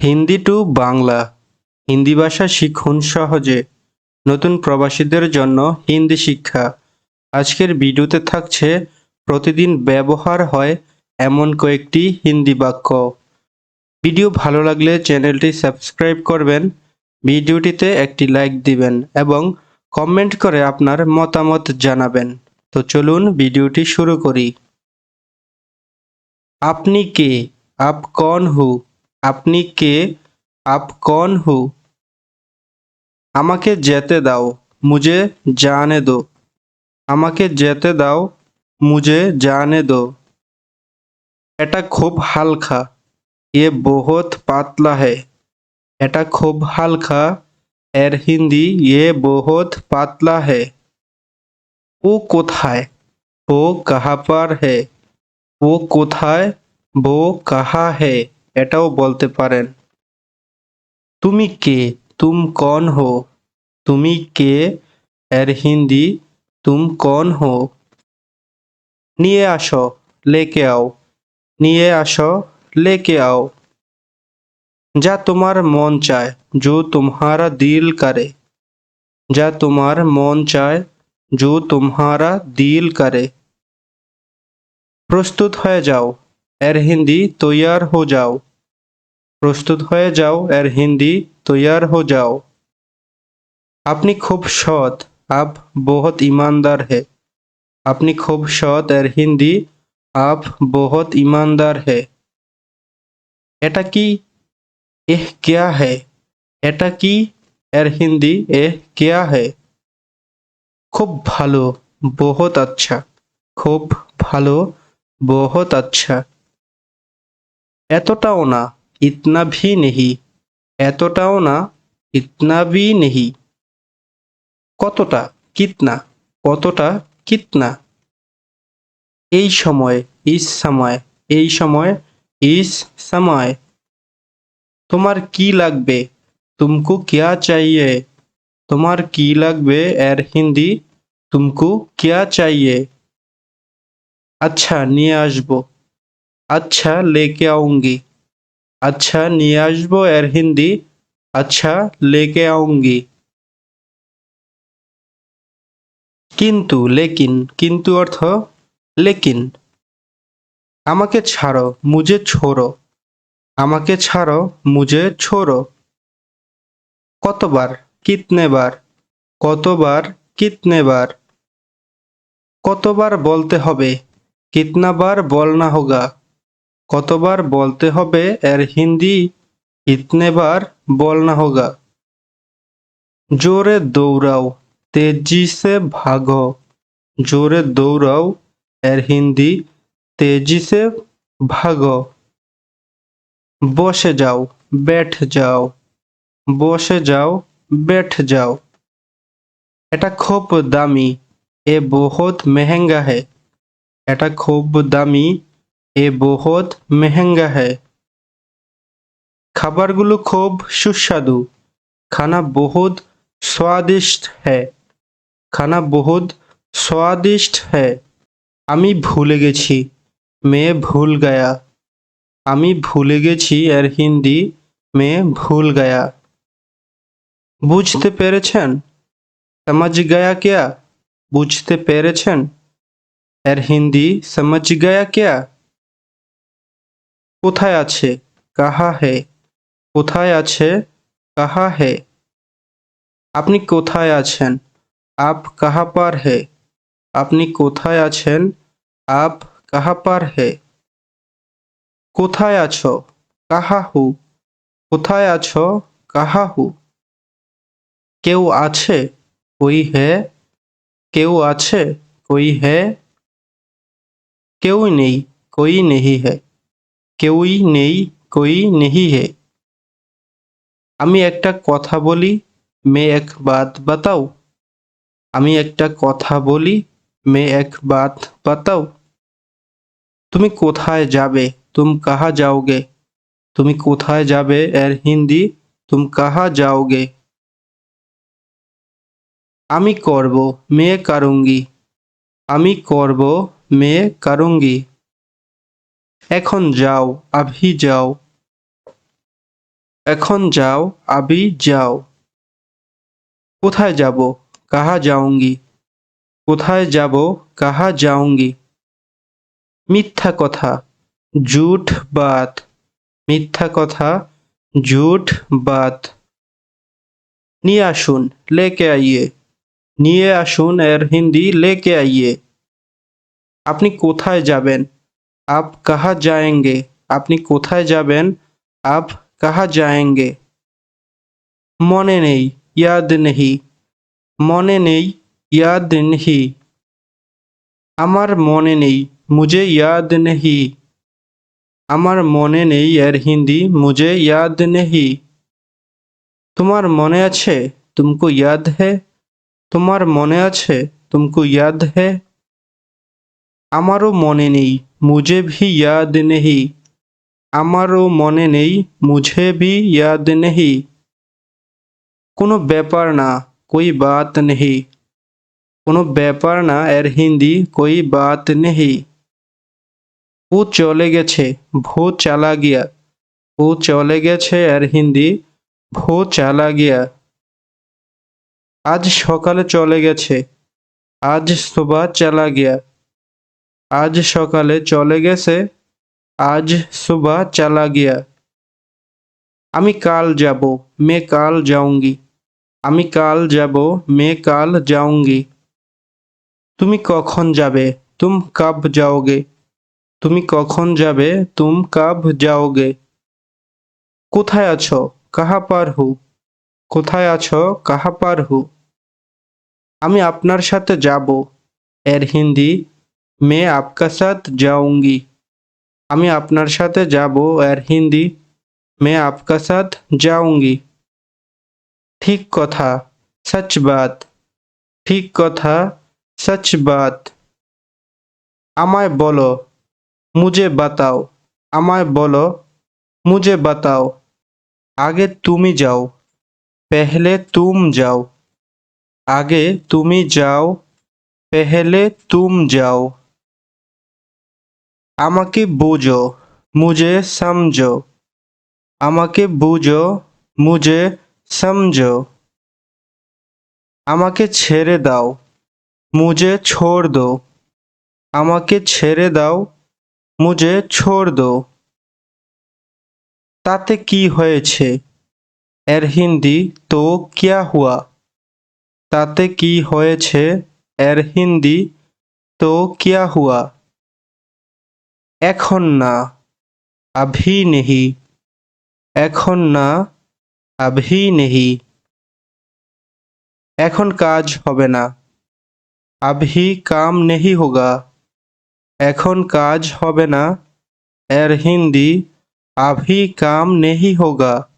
Hindi two Bangla. Hindi ভাষা শিখুন সহজে। নতুন প্রবাসীদের জন্য হিন্দি শিক্ষা। আজকের ভিডিওতে থাকছে, প্রতিদিন ব্যবহার হয় এমন কয়েকটি হিন্দি বাক্য। ভিডিও ভালো লাগলে চ্যানেলটি সাবস্ক্রাইব করবেন, ভিডিওটিতে একটি লাইক দিবেন এবং কমেন্ট করে আপনার মতামত জানাবেন। তো চলুন ভিডিওটি শুরু করি। আপনি কে? আপ কন হু? আপনি কে? আপ কন হু? আমাকে যেতে দাও মুজে জানে দো। আমাকে যেতে দাও মুজে জানে দো। এটা খুব হালকা, এ বহত পাতলা হে। এটা খুব হালকা, এর হিন্দি, এ বহত পাতলা হে। ও কোথায়? ও কাহা পার হে। ও কোথায়? বো কাহা হে। এটাও বলতে পারেন। তুমি কে? তুম কন হো? তুমি কে? এর হিন্দি, তুম কন হো? নিয়ে আসো, লেকে আও। নিয়ে আসো, লেকে আও। যা তোমার মন চায়, যো তোমারা দিল করে। যা তোমার মন চায়, যো তোমারা দিল করে। প্রস্তুত হয়ে যাও, এর হিন্দি তৈয়ার হো যাও। প্রস্তুত হয়ে যাও, এর হিন্দি তৈয়ার হো যাও। আপনি খুব সৎ, আপ বহুত ইমানদার হে। আপনি খুব সৎ, এর হিন্দি আপ বহুত ইমানদার হে। এটা কি? এহ কেয়া হে? এটা কি? এর হিন্দি এহ কেয়া হে? খুব ভালো, বহুত আচ্ছা। খুব ভালো, বহুত আচ্ছা। এতটাও না। ইতনা ভি নেহি, এতটাও না ইতনা ভি নেহি। কতটা কিতনা কতটা কিতনা। এই সময়, ইস সময়, এই সময়, ইস সময়। তোমার কি লাগবে? তুমকো কিয়া চাইয়ে? তোমার কি লাগবে, এর হিন্দি? তুমকো কিয়া চাইয়ে? আচ্ছা নিয়ে আসব। আচ্ছা লেকে আউঙ্গি। আচ্ছা নিয়ে আসব এর হিন্দি। আচ্ছা লেকে আউঙ্গি কিন্তু, লেকিন, কিন্তু অর্থ লেকিন। আমাকে ছাড়ো মুজে ছোড়ো। আমাকে ছাড়ো মুজে ছোড়ো। কতবার, কিতনে বার? কতবার, কিতনে বার? কতবার বলতে হবে? কিতনা বার বলনা হোগা। কতবার বলতে হবে, এর হিন্দি ইতনেবার বলনা হোগা। জোরে দৌড়াও, তেজি সে ভাগো। জোরে দৌড়াও, এর হিন্দি তেজি সে ভাগো। বসে যাও, বেঠ যাও। বসে যাও, বেঠ যাও। এটা খুব দামি, এ বহুত মেহেঙ্গা হে। এটা খুব দামি এ বহুত মেহেঙ্গা হ্যায়। খাবারগুলো খুব সুস্বাদু। খানা বহুত স্বাদিষ্ট হ্যায়। খানা বহুত স্বাদিষ্ট হ্যায়। আমি ভুলে গেছি। মেয়ে ভুল গায়া। আমি ভুলে গেছি আর হিন্দি মেয়ে ভুল গায়া। বুঝতে পেরেছেন? সমাজ গায়া কেয়া? বুঝতে পেরেছেন? আর হিন্দি সমাজ গায়া কেয়া? কোথায় আছে? কাহা হে। কোথায় আছে? কাহা হে। আপনি কোথায় আছেন? আপ কাহা পার হে। আপনি কোথায় আছেন? আপ কাহা পার হে। কোথায় আছো? কাহা হু। কোথায় আছো? কাহা হু। কেউ আছে? কই হে? কেউ আছে? কই হে? কেউই নেই, কই নেহি হে। কেউই নেই, কই নেহি হে? আমি একটা কথা বলি, মে এক বাত বাতাও। আমি একটা কথা বলি, মে এক বাত বাতাও। তুমি কোথায় যাবে? তুম কাহা যাওগে? তুমি কোথায় যাবে, এর হিন্দি? তুম কাহা যাওগে? আমি করব, মে কারুঙ্গি। আমি করব, মে কারুঙ্গি। এখন যাও, আভি যাও। এখন যাও আবি যাও। কোথায় যাব? কাহা যাওঙ্গি? কোথায় যাব? কাহা যাওঙ্গি? মিথ্যা কথা ঝুঠ বাত। মিথ্যা কথা ঝুঠ বাত। নিয়ে আসুন, লেকে আইয়ে। নিয়ে আসুন এর হিন্দি, লেকে আইয়ে। আপনি কোথায় যাবেন? আপ কাহা যায়েঙ্গে আপনি কোথায় যাবেন আপ কাহা যায়েঙ্গে মনে নেই ইয়াদ নেহি মনে নেই ইয়াদ নেহি আমার মনে নেই মুঝে ইয়াদ নেহি আমার মনে নেই এর হিন্দি মুঝে ইয়াদ নেহি তোমার মনে আছে তুমকো ইয়াদ হে তোমার মনে আছে তুমকো ইয়াদ হে আমারও মনে নেই, মুঝে ভি ইয়াদ নেহি। আমারও মনে নেই, মুঝে ভি ইয়াদ নেহি। কোনো ব্যাপার না, কই বাত নেহি। কোনো ব্যাপার না, এর হিন্দি, কই বাত নেহি। ও চলে গেছে, ভো চালা গিয়া। ও চলে গেছে, এর হিন্দি, ভো চালা গিয়া। আজ সকালে চলে গেছে, আজ সুবা চালা গিয়া। আজ সকালে চলে গেছে, আজ সুবা চালা গিয়া। আমি কাল যাব, মে কাল যাউঙ্গি আমি কাল যাব, মে কাল যাউঙ্গি তুমি কখন যাবে, তুম কব যাওগে? তুমি কখন যাবে, তুম কব যাওগে? কোথায় আছো, কাহা পার হু? কোথায় আছো, কাহা পার হু? আমি আপনার সাথে যাব, এর হিন্দি মে আপকা সাথ যাউঙ্গি আমি আপনার সাথে যাব এর হিন্দি মে আপকা সাথ যাউঙ্গি ঠিক কথা, সচ বাত। ঠিক কথা, সচ বাত। আমায় বলো, মুঝে বাতাও। আমায় বলো, মুঝে বাতাও। আগে তুমি যাও, পেহলে তুম যাও। আগে তুমি যাও, পেহলে তুম যাও। আমাকে বুঝো, মুঝে সমঝো। আমাকে বুঝো, মুঝে সমঝো। আমাকে ছেড়ে দাও, মুঝে ছোড় দো। আমাকে ছেড়ে দাও, মুঝে ছোড় দো। তাতে কি হয়েছে? এর হিন্দি, তো কিয়া হুয়া? তাতে কি হয়েছে? এর হিন্দি, তো কিয়া হুয়া? এখন না, আভি নেহি। এখন না, আভি নেহি। এখন কাজ হবে না। আভি কাম নেহি হোগা। এখন কাজ হবে না। এর হিন্দি, আভি কাম নেহি হোগা।